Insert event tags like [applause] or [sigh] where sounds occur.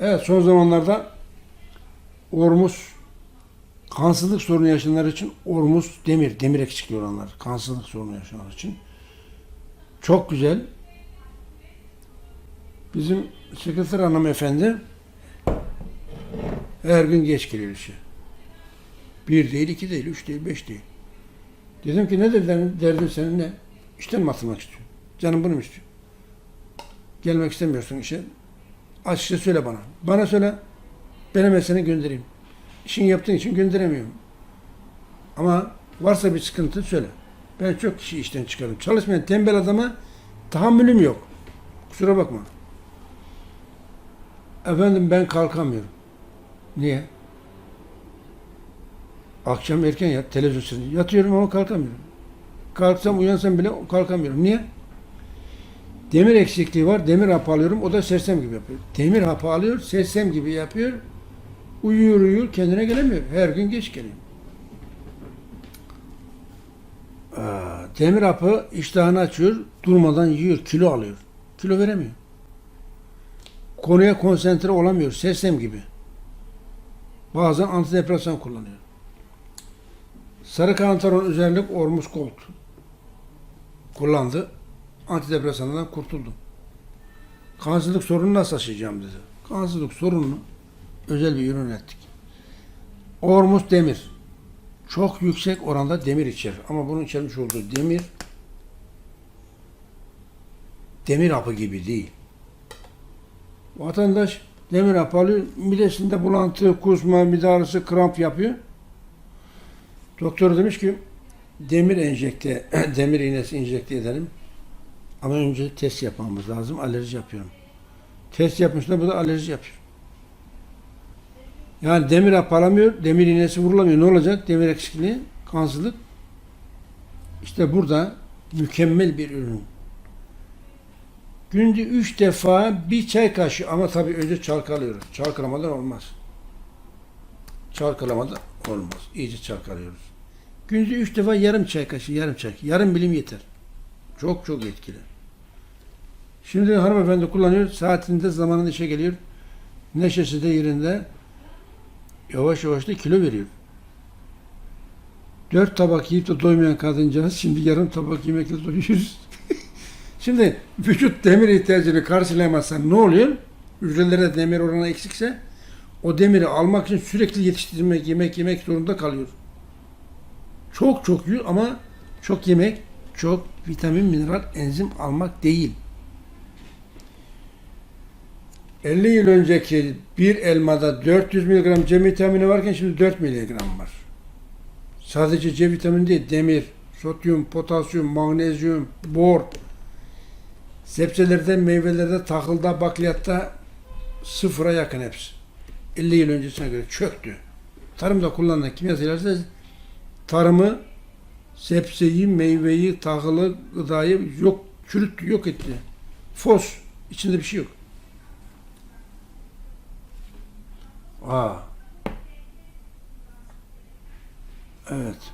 Evet son zamanlarda Ormus kansızlık sorunu yaşayanlar için Ormus demir, demir eksikliği olanlar, kansızlık sorunu yaşayanlar için çok güzel. Bizim sekreter hanımefendi her gün geç geliyor işe. Bir değil, iki değil, üç değil, beş değil. Dedim ki nedir derdin, derdin senin ne? İşten mi atılmak istiyorsun? Canım bunu mu istiyor? Gelmek istemiyorsun işe. Açıkça söyle bana. Bana söyle. Ben hemen seni göndereyim. İşin yaptığın için gönderemiyorum. Ama varsa bir sıkıntı söyle. Ben çok kişi işten çıkarım. Çalışmayan tembel adama tahammülüm yok. Kusura bakma. Efendim ben kalkamıyorum. Niye? Akşam erken yat, televizyon seyrediyorum. Yatıyorum ama kalkamıyorum. Kalksam uyansam bile kalkamıyorum. Niye? Demir eksikliği var. Demir hapı alıyorum. O da sersem gibi yapıyor. Demir hapı alıyor. Sersem gibi yapıyor. Uyuyor uyuyor. Kendine gelemiyor. Her gün geç geliyor. Demir hapı iştahını açıyor. Durmadan yiyor. Kilo alıyor. Kilo veremiyor. Konuya konsantre olamıyor. Sersem gibi. Bazen antidepresan kullanıyor. Sarı kantaron üzerlik Ormus Gold kullandı. Antidepresandan kurtuldu. Kansızlık sorununu nasıl aşacağım dedi. Kansızlık sorununu özel bir ürün ettik. Ormus demir. Çok yüksek oranda demir içerir. Ama bunun içermiş olduğu demir demir hapı gibi değil. Vatandaş demir hapı alıyor. Midesinde bulantı, kusma, mide ağrısı, kramp yapıyor. Doktor demiş ki demir enjekte, [clears throat] demir iğnesi enjekte edelim. Ama önce test yapmamız lazım. Alerji yapıyorum. Test yapmışlar bu da alerji yapıyor. Yani demir hapı alamıyor, demir iğnesi vurulamıyor. Ne olacak? Demir eksikliği, kansızlık. İşte burada mükemmel bir ürün. Günde üç defa bir çay kaşığı ama tabii önce çalkalıyoruz. Çalkalamadan olmaz. Çalkalamadan olmaz. İyice çalkalıyoruz. Günde üç defa yarım çay kaşığı, yarım çay. Yarım bilim yeter. Çok çok etkili. Şimdi hanımefendi kullanıyor. Saatinde zamanında işe geliyor. Neşesi de yerinde. Yavaş yavaş da kilo veriyor. Dört tabak yiyip de doymayan kadıncağız şimdi yarım tabak yemekle doyuyoruz. [laughs] şimdi vücut demir ihtiyacını karşılayamazsa ne oluyor? Hücrelerde demir oranı eksikse o demiri almak için sürekli yetiştirmek, yemek yemek zorunda kalıyor. Çok çok yiyor ama çok yemek, çok vitamin, mineral, enzim almak değil. 50 yıl önceki bir elmada 400 mg C vitamini varken şimdi 4 mg var. Sadece C vitamini değil, demir, sodyum, potasyum, magnezyum, bor, sebzelerde, meyvelerde, tahılda, bakliyatta sıfıra yakın hepsi. 50 yıl öncesine göre çöktü. Tarımda kullanılan kimyasal ilaçlar tarımı, sebzeyi, meyveyi, tahılı, gıdayı yok, çürüttü, yok etti. Fos, içinde bir şey yok. Aa. Evet.